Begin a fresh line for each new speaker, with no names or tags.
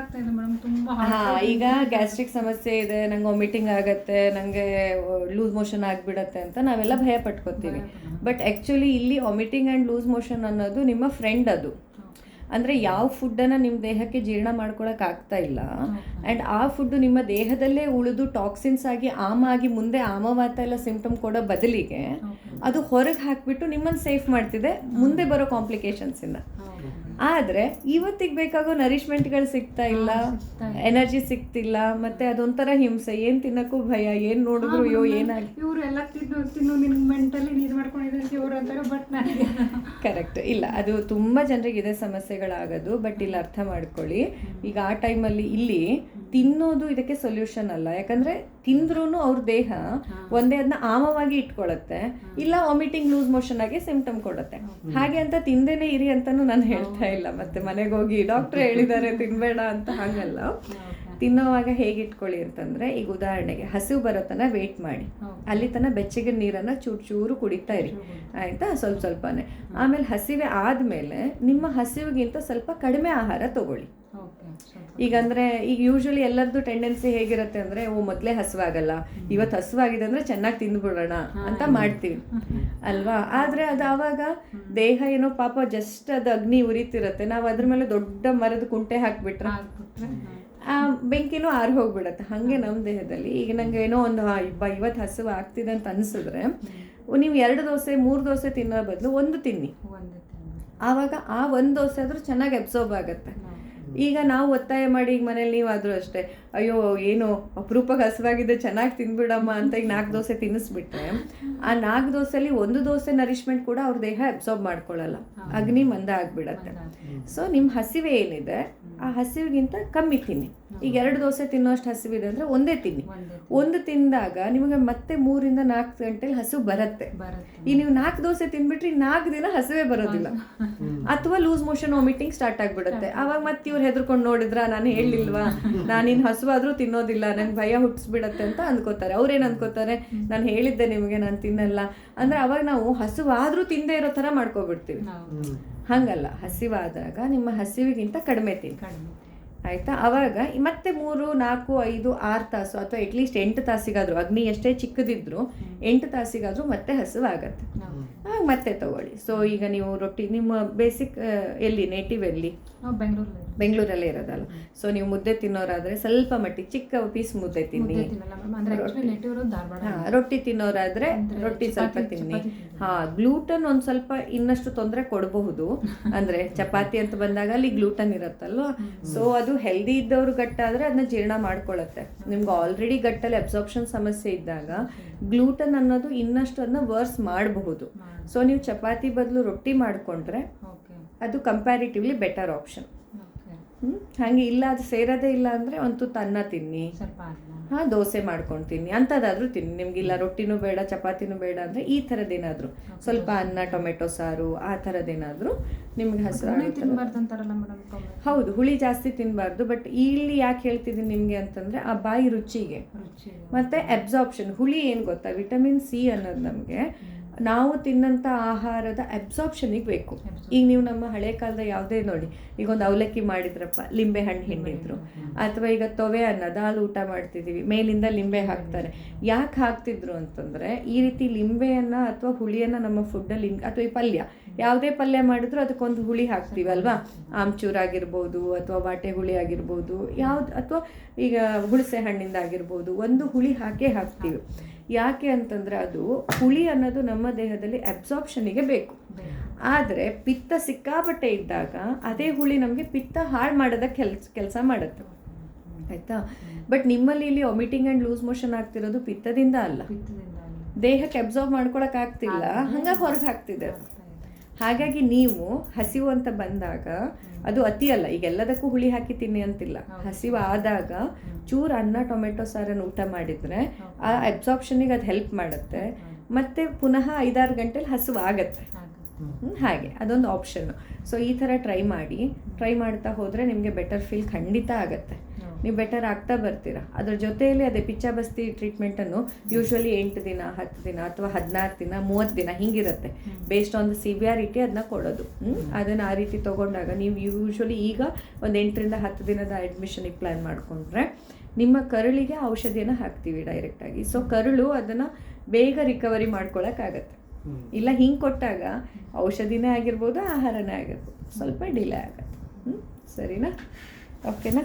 ಆಗ್ತಾ ಇದೆ ಮೇಡಮ್ ತುಂಬಾ
ಹಾ ಈಗ ಗ್ಯಾಸ್ಟ್ರಿಕ್ ಸಮಸ್ಯೆ ಇದೆ ನಂಗೆ ವಾಮಿಟಿಂಗ್ ಆಗತ್ತೆ ನನಗೆ ಲೂಸ್ ಮೋಷನ್ ಆಗಿಬಿಡತ್ತೆ ಅಂತ ನಾವೆಲ್ಲ ಭಯ ಪಟ್ಕೋತೀವಿ. ಬಟ್ ಆ್ಯಕ್ಚುಲಿ ಇಲ್ಲಿ ವಾಮಿಟಿಂಗ್ ಆ್ಯಂಡ್ ಲೂಸ್ ಮೋಷನ್ ಅನ್ನೋದು ನಿಮ್ಮ ಫ್ರೆಂಡ್ ಅದು. ಅಂದ್ರೆ ಯಾವ ಫುಡ್ಡನ್ನು ನಿಮ್ಮ ದೇಹಕ್ಕೆ ಜೀರ್ಣ ಮಾಡ್ಕೊಳಕ್ಕೆ ಆಗ್ತಾ ಇಲ್ಲ. ಅಂಡ್ ಆ ಫುಡ್ಡು ನಿಮ್ಮ ದೇಹದಲ್ಲೇ ಉಳಿದು ಟಾಕ್ಸಿನ್ಸ್ ಆಗಿ ಆಮ ಆಗಿ ಮುಂದೆ ಆಮವಾತ ಎಲ್ಲ ಸಿಂಪ್ಟಮ್ ಕೊಡೋ ಬದಲಿಗೆ ಅದು ಹೊರಗೆ ಹಾಕಿಬಿಟ್ಟು ನಿಮ್ಮನ್ನು ಸೇಫ್ ಮಾಡ್ತಿದೆ ಮುಂದೆ ಬರೋ ಕಾಂಪ್ಲಿಕೇಶನ್ಸಿಂದ ಆದರೆ ಇವತ್ತಿಗೆ ಬೇಕಾಗೋ ನರಿಶ್ಮೆಂಟ್ಗಳು ಸಿಗ್ತಾ ಇಲ್ಲ. ಎನರ್ಜಿ ಸಿಗ್ತಿಲ್ಲ ಮತ್ತೆ ಅದೊಂಥರ ಹಿಂಸೆ. ಏನು ತಿನ್ನಕ್ಕೂ ಭಯ ಏನು ನೋಡಿದ್ರು ಅಯ್ಯೋ ಏನಾಗಿ
ಇವರು ಎಲ್ಲ ತಿನ್ನು ತಿನ್ನು ನಿನ್ ಮೆಂಟಲಿ ಇದು ಮಾಡ್ಕೊಂಡಿದ್ದಾರೆ ಇವ್ರು ಅಂತಾರೆ ಬಟ್ ನನಗೆ
ಕರೆಕ್ಟ್ ಇಲ್ಲ ಅದು ತುಂಬ ಜನರಿಗೆ ಇದೆ ಸಮಸ್ಯೆಗಳಾಗೋದು ಬಟ್ ಇಲ್ಲಿ ಅರ್ಥ ಮಾಡ್ಕೊಳ್ಳಿ. ಈಗ ಆ ಟೈಮಲ್ಲಿ ಇಲ್ಲಿ ತಿನ್ನೋದು ಇದಕ್ಕೆ ಸೊಲ್ಯೂಷನ್ ಅಲ್ಲ. ಯಾಕಂದ್ರೆ ತಿಂದ್ರೂ ಅವ್ರ ದೇಹ ಒಂದೇ ಅದನ್ನ ಆಮವಾಗಿ ಇಟ್ಕೊಳತ್ತೆ. ಇಲ್ಲ ವಾಮಿಟಿಂಗ್ ಲೂಸ್ ಮೋಷನ್ ಆಗಿ ಸಿಂಪ್ಟಮ್ ಕೊಡುತ್ತೆ. ಹಾಗೆ ಅಂತ ತಿಂದೇನೆ ಇರಿ ಅಂತಾನು ನಾನು ಹೇಳ್ತಾ ಇಲ್ಲ. ಮತ್ತೆ ಮನೆಗೆ ಹೋಗಿ ಡಾಕ್ಟರ್ ಹೇಳಿದ್ದಾರೆ ತಿನ್ಬೇಡ ಅಂತ ಹಾಗಲ್ಲ. ತಿನ್ನೋವಾಗ ಹೇಗಿಟ್ಕೊಳ್ಳಿ ಅಂತಂದ್ರೆ ಈಗ ಉದಾಹರಣೆಗೆ ಹಸಿವು ಬರೋ ತನ ವೇಟ್ ಮಾಡಿ. ಅಲ್ಲಿ ತನ ಬೆಚ್ಚಗಿನ ನೀರನ್ನ ಚೂರು ಚೂರು ಕುಡಿತಾ ಇರಿ. ಆಯ್ತಾ? ಸ್ವಲ್ಪ ಸ್ವಲ್ಪನೇ. ಆಮೇಲೆ ಹಸಿವೆ ಆದ್ಮೇಲೆ ನಿಮ್ಮ ಹಸಿವಿಗಿಂತ ಸ್ವಲ್ಪ ಕಡಿಮೆ ಆಹಾರ ತಗೊಳ್ಳಿ. ಈಗ ಅಂದ್ರೆ ಈಗ ಯೂಶಲಿ ಎಲ್ಲರದ್ದು ಟೆಂಡೆನ್ಸಿ ಹೇಗಿರುತ್ತೆ ಅಂದ್ರೆ ಓ ಮೊದಲೇ ಹಸುವಾಗಲ್ಲ. ಇವತ್ತು ಹಸುವಾಗಿದೆ ಅಂದ್ರೆ ಚೆನ್ನಾಗಿ ತಿಂದ್ಬಿಡೋಣ ಅಂತ ಮಾಡ್ತೀವಿ. ಅಲ್ವಾ? ಆದ್ರೆ ಅದು ಆವಾಗ ದೇಹ ಏನೋ ಪಾಪ ಜಸ್ಟ್ ಅದು ಅಗ್ನಿ ಉರಿತಿರುತ್ತೆ. ನಾವು ಅದ್ರ ಮೇಲೆ ದೊಡ್ಡ ಮರದ ಕುಂಟೆ ಹಾಕ್ಬಿಟ್ರೆ ಆ ಬೆಂಕಿನೂ ಆರು ಹೋಗ್ಬಿಡತ್ತೆ. ಹಾಗೆ ನಮ್ಮ ದೇಹದಲ್ಲಿ. ಈಗ ನಂಗೆ ಏನೋ ಒಂದು ಇಬ್ಬ ಇವತ್ತು ಹಸಿವು ಆಗ್ತಿದೆ ಅಂತ ಅನಿಸಿದ್ರೆ ನೀವು ಎರಡು ದೋಸೆ ಮೂರು ದೋಸೆ ತಿನ್ನೋ ಬದಲು ಒಂದು ತಿನ್ನಿ. ಆವಾಗ ಆ ಒಂದು ದೋಸೆ ಆದರೂ ಚೆನ್ನಾಗಿ ಅಬ್ಸರ್ವ್ ಆಗುತ್ತೆ. ಈಗ ನಾವು ಒತ್ತಾಯ ಮಾಡಿ ಈಗ ಮನೇಲಿ ನೀವಾದರೂ ಅಷ್ಟೇ ಅಯ್ಯೋ ಏನು ಅಪರೂಪಕ್ಕೆ ಹಸುವಾಗಿದೆ ಚೆನ್ನಾಗಿ ತಿಂದ್ಬಿಡಮ್ಮ ಅಂತ ಈಗ ನಾಲ್ಕು ದೋಸೆ ತಿನ್ನಿಸ್ಬಿಟ್ರೆ ಆ ನಾಲ್ಕು ದೋಸೆಲಿ ಒಂದು ದೋಸೆ ನರಿಶ್ಮೆಂಟ್ ಕೂಡ ಅವ್ರ ದೇಹ ಅಬ್ಸಾರ್ಬ್ ಮಾಡ್ಕೊಳ್ಳಲ್ಲ ಅಗ್ನಿ ಮಂದ ಆಗಿಬಿಡತ್ತೆ. ಸೊ ನಿಮ್ಮ ಹಸಿವೆ ಏನಿದೆ ಆ ಹಸಿವಿಗಿಂತ ಕಮ್ಮಿ ತಿನ್ನಿ. ಈಗ ಎರಡು ದೋಸೆ ತಿನ್ನೋಷ್ಟು ಹಸಿವಿದೆ ಅಂದರೆ ಒಂದೇ ತಿನ್ನಿ.
ಒಂದೇ
ತಿಂದಾಗ ನಿಮಗೆ ಮತ್ತೆ ಮೂರಿಂದ ನಾಲ್ಕು ಗಂಟೆಲಿ ಹಸು ಬರುತ್ತೆ. ಈ ನೀವು ನಾಲ್ಕು ದೋಸೆ ತಿನ್ಬಿಟ್ರಿ ನಾಲ್ಕು ದಿನ ಹಸಿವೆ ಬರೋದಿಲ್ಲ. ಅಥವಾ ಲೂಸ್ ಮೋಷನ್ ವಾಮಿಟಿಂಗ್ ಸ್ಟಾರ್ಟ್ ಆಗಿಬಿಡುತ್ತೆ. ಅವಾಗ ಮತ್ತೆ ಇವ್ರು ಹೆದರ್ಕೊಂಡು ನೋಡಿದ್ರ ನಾನು ಹೇಳಿಲ್ವಾ? ನಾನಿನ್ ಹಸುವಾದ್ರೂ ತಿನ್ನೋದಿಲ್ಲ ನಂಗೆ ಭಯ ಹುಟ್ಟಿಸ್ಬಿಡತ್ತೆ ಅಂತ ಅಂದ್ಕೋತಾರೆ. ಅವ್ರೇನ್ ಅನ್ಕೋತಾರೆ ನಾನು ಹೇಳಿದ್ದೆ ನಿಮಗೆ ನಾನು ತಿನ್ನಲ್ಲ. ಅಂದ್ರೆ ಅವಾಗ ನಾವು ಹಸುವಾದ್ರೂ ತಿಂದೇ ಇರೋ ತರ ಮಾಡ್ಕೊಬಿಡ್ತೀವಿ. ಹಂಗಲ್ಲ. ಹಸಿವಾದಾಗ ನಿಮ್ಮ ಹಸಿವಿಗಿಂತ ಕಡಿಮೆ ತಿನ್ನಿ.
ಕಡಿಮೆ
ಆಯ್ತಾ? ಅವಾಗ ಮತ್ತೆ ಮೂರು ನಾಲ್ಕು ಐದು ಆರು ತಾಸು ಅಥವಾ ಅಟ್ಲೀಸ್ಟ್ ಎಂಟು ತಾಸಿಗಾದರೂ ಅಗ್ನಿ ಎಷ್ಟೇ ಚಿಕ್ಕದಿದ್ರು ಎಂಟು ತಾಸಿಗಾದರೂ ಮತ್ತೆ ಹಸಿವಾಗತ್ತೆ. ಆಗ ಮತ್ತೆ ತಗೊಳ್ಳಿ. ಸೊ ಈಗ ನೀವು ರೊಟ್ಟಿ ನಿಮ್ಮ ಬೇಸಿಕ್ ಎಲ್ಲಿ? ನೇಟಿವ್ ಎಲ್ಲಿ?
ಬೆಂಗಳೂರಲ್ಲಿ
ಬೆಂಗಳೂರಲ್ಲೇ ಇರೋದಲ್ಲ. ಸೊ ನೀವು ಮುದ್ದೆ ತಿನ್ನೋರಾದ್ರೆ ಸ್ವಲ್ಪ ಮಟ್ಟಿಗೆ ಚಿಕ್ಕ ಪೀಸ್ ಮುದ್ದೆ ತಿನ್ನಿ. ಹಾ, ರೊಟ್ಟಿ ತಿನ್ನೋರಾದ್ರೆ ರೊಟ್ಟಿ ಸ್ವಲ್ಪ ತಿನ್ನಿ. ಹಾ ಗ್ಲೂಟನ್ ಒಂದ್ ಸ್ವಲ್ಪ ಇನ್ನಷ್ಟು ತೊಂದರೆ ಕೊಡಬಹುದು. ಅಂದ್ರೆ ಚಪಾತಿ ಅಂತ ಬಂದಾಗ ಅಲ್ಲಿ ಗ್ಲೂಟನ್ ಇರುತ್ತಲ್ವ? ಸೊ ಅದು ಹೆಲ್ದಿ ಇದ್ದವ್ರು ಗಟ್ಟಾದ್ರೆ ಅದನ್ನ ಜೀರ್ಣ ಮಾಡ್ಕೊಳ್ಳುತ್ತೆ ನಿಮ್ಗೆ ಆಲ್ರೆಡಿ ಗಟ್ಟಲ್ಲಿ ಅಬ್ಸಾರ್ಪ್ಷನ್ ಸಮಸ್ಯೆ ಇದ್ದಾಗ ಗ್ಲೂಟನ್ ಅನ್ನೋದು ಇನ್ನಷ್ಟು ಅದನ್ನ ವರ್ಸ್ ಮಾಡಬಹುದು. ಸೊ ನೀವು ಚಪಾತಿ ಬದಲು ರೊಟ್ಟಿ ಮಾಡ್ಕೊಂಡ್ರೆ ಅದು ಕಂಪ್ಯಾರಿಟಿವ್ಲಿ ಬೆಟರ್ ಆಪ್ಷನ್ ಹಾಗೆ ಇಲ್ಲ ಅದು ಸೇರೋದೇ ಇಲ್ಲ ಅಂದರೆ ಒಂದು ತುತ್ತು ಅನ್ನ. ತಿನ್ನಿ ಹಾ ದೋಸೆ ಮಾಡ್ಕೊಂಡು ತಿನ್ನಿ. ಅಂಥದ್ದಾದರೂ ತಿನ್ನಿ. ನಿಮಗಿಲ್ಲ ರೊಟ್ಟಿನೂ ಬೇಡ ಚಪಾತಿನೂ ಬೇಡ ಅಂದ್ರೆ ಈ ಥರದ್ದೇನಾದರೂ ಸ್ವಲ್ಪ ಅನ್ನ ಟೊಮೆಟೊ ಸಾರು ಆ ಥರದ್ದೇನಾದರೂ ನಿಮ್ಗೆ ಹಸಿರು ಹೌದು ಹುಳಿ ಜಾಸ್ತಿ ತಿನ್ನಬಾರ್ದು ಬಟ್ ಇಲ್ಲಿ ಯಾಕೆ ಹೇಳ್ತಿದ್ದೀನಿ ನಿಮಗೆ ಅಂತಂದ್ರೆ ಆ ಬಾಯಿ ರುಚಿಗೆ.
ಮತ್ತು
ಮತ್ತೆ ಅಬ್ಸಾರ್ಪ್ಷನ್ ಹುಳಿ ಏನು ಗೊತ್ತಾ? ವಿಟಮಿನ್ ಸಿ ಅನ್ನೋದು ನಮಗೆ ನಾವು ತಿನ್ನಂಥ ಆಹಾರದ ಅಬ್ಸಾರ್ಪ್ಷನಿಗೆ ಬೇಕು. ಈಗ ನೀವು ನಮ್ಮ ಹಳೆ ಕಾಲದ ಯಾವುದೇ ನೋಡಿ, ಈಗ ಒಂದು ಅವಲಕ್ಕಿ ಮಾಡಿದ್ರಪ್ಪ, ಲಿಂಬೆ ಹಣ್ಣು ಹಿಂಡಿದ್ರು. ಅಥವಾ ಈಗ ತೊವೆ ಅನ್ನ, ದಾಲ್ ಊಟ ಮಾಡ್ತಿದ್ದೀವಿ, ಮೇಲಿಂದ ಲಿಂಬೆ ಹಾಕ್ತಾರೆ. ಯಾಕೆ ಹಾಕ್ತಿದ್ರು ಅಂತಂದ್ರೆ, ಈ ರೀತಿ ಲಿಂಬೆಯನ್ನ ಅಥವಾ ಹುಳಿಯನ್ನ ನಮ್ಮ ಫುಡ್ಡಲ್ಲಿ ಅಥವಾ ಈ ಪಲ್ಯ, ಯಾವುದೇ ಪಲ್ಯ ಮಾಡಿದ್ರು ಅದಕ್ಕೊಂದು ಹುಳಿ ಹಾಕ್ತೀವಿ ಅಲ್ವಾ ಆಮ್ಚೂರ್ ಆಗಿರ್ಬೋದು ಅಥವಾ ಬಾಟೆ ಹುಳಿ ಆಗಿರ್ಬೋದು, ಯಾವ್ದು, ಅಥವಾ ಈಗ ಹುಳಸೆ ಹಣ್ಣಿಂದ ಆಗಿರ್ಬೋದು, ಒಂದು ಹುಳಿ ಹಾಕೇ ಹಾಕ್ತೀವಿ. ಯಾಕೆ ಅಂತಂದ್ರೆ ಅದು ಹುಳಿ ಅನ್ನೋದು ನಮ್ಮ ದೇಹದಲ್ಲಿ ಅಬ್ಸಾರ್ಪ್ಷನಿಗೆ ಬೇಕು. ಆದರೆ ಪಿತ್ತ ಸಿಕ್ಕಾಪಟ್ಟೆ ಇದ್ದಾಗ ಅದೇ ಹುಳಿ ನಮಗೆ ಪಿತ್ತ ಹಾಳು ಮಾಡೋದ ಕೆಲಸ ಕೆಲಸ ಮಾಡುತ್ತೆ. ಆಯ್ತಾ? ಬಟ್ ನಿಮ್ಮಲ್ಲಿ ಇಲ್ಲಿ ವಾಮಿಟಿಂಗ್ ಆ್ಯಂಡ್ ಲೂಸ್ ಮೋಷನ್ ಆಗ್ತಿರೋದು ಪಿತ್ತದಿಂದ ಅಲ್ಲ. ದೇಹಕ್ಕೆ ಅಬ್ಸಾರ್ಬ್ ಮಾಡ್ಕೊಳಕ್ ಆಗ್ತಿಲ್ಲ ಹಂಗಾಗಿ ಹೊರಗೆ ಹಾಕ್ತಿದೆ. ಅದು. ಹಾಗಾಗಿ ನೀವು ಹಸಿವು ಅಂತ ಬಂದಾಗ ಅದು ಅತಿ ಅಲ್ಲ. ಈಗ ಎಲ್ಲದಕ್ಕೂ ಹುಳಿ ಹಾಕಿ ತಿನ್ನಿ ಅಂತಿಲ್ಲ. ಹಸಿವು ಆದಾಗ ಚೂರು ಅನ್ನ ಟೊಮೆಟೊ ಸಾರನ್ನು ಊಟ ಮಾಡಿದ್ರೆ ಆ ಅಬ್ಸಾರ್ಪ್ಷನಿಗೆ ಅದು ಹೆಲ್ಪ್ ಮಾಡುತ್ತೆ. ಮತ್ತೆ ಪುನಃ ಐದಾರು ಗಂಟೆಲಿ ಹಸಿವು ಆಗತ್ತೆ. ಹಾಗೆ. ಅದೊಂದು ಆಪ್ಷನ್ ಸೊ ಈ ಥರ ಟ್ರೈ ಮಾಡಿ. ಟ್ರೈ ಮಾಡ್ತಾ ಹೋದರೆ ನಿಮಗೆ ಬೆಟರ್ ಫೀಲ್ ಖಂಡಿತ ಆಗತ್ತೆ. ನೀವು ಬೆಟರ್ ಆಗ್ತಾ ಬರ್ತೀರಾ? ಅದ್ರ ಜೊತೆಯಲ್ಲಿ ಅದೇ ಪಿಚ್ಚಾಬಸ್ತಿ ಟ್ರೀಟ್ಮೆಂಟನ್ನು ಯೂಶ್ವಲಿ ಎಂಟು ದಿನ ಹತ್ತು ದಿನ ಅಥವಾ ಹದಿನಾರು ದಿನ ಮೂವತ್ತು ದಿನ ಹಿಂಗಿರುತ್ತೆ. ಬೇಸ್ಡ್ ಆನ್ ದ ಸಿವಿಯಾರಿಟಿ ಅದನ್ನ ಕೊಡೋದು. ಅದನ್ನು ಆ ರೀತಿ ತೊಗೊಂಡಾಗ ನೀವು ಯೂಶ್ವಲಿ ಈಗ ಒಂದು ಎಂಟರಿಂದ ಹತ್ತು ದಿನದ ಅಡ್ಮಿಷನಿಗೆ ಪ್ಲ್ಯಾನ್ ಮಾಡಿಕೊಂಡ್ರೆ ನಿಮ್ಮ ಕರುಳಿಗೆ ಔಷಧಿಯನ್ನು ಹಾಕ್ತೀವಿ ಡೈರೆಕ್ಟಾಗಿ ಸೊ ಕರುಳು ಅದನ್ನು ಬೇಗ ರಿಕವರಿ ಮಾಡ್ಕೊಳಕ್ಕಾಗತ್ತೆ. ಇಲ್ಲ ಹಿಂಗೆ ಕೊಟ್ಟಾಗ ಔಷಧಿನೇ ಆಗಿರ್ಬೋದು ಆಹಾರನೇ ಆಗಿರ್ಬೋದು. ಸ್ವಲ್ಪ ಡಿಲೇ ಆಗುತ್ತೆ. ಹ್ಞೂ ಸರಿನಾ? ಓಕೆನಾ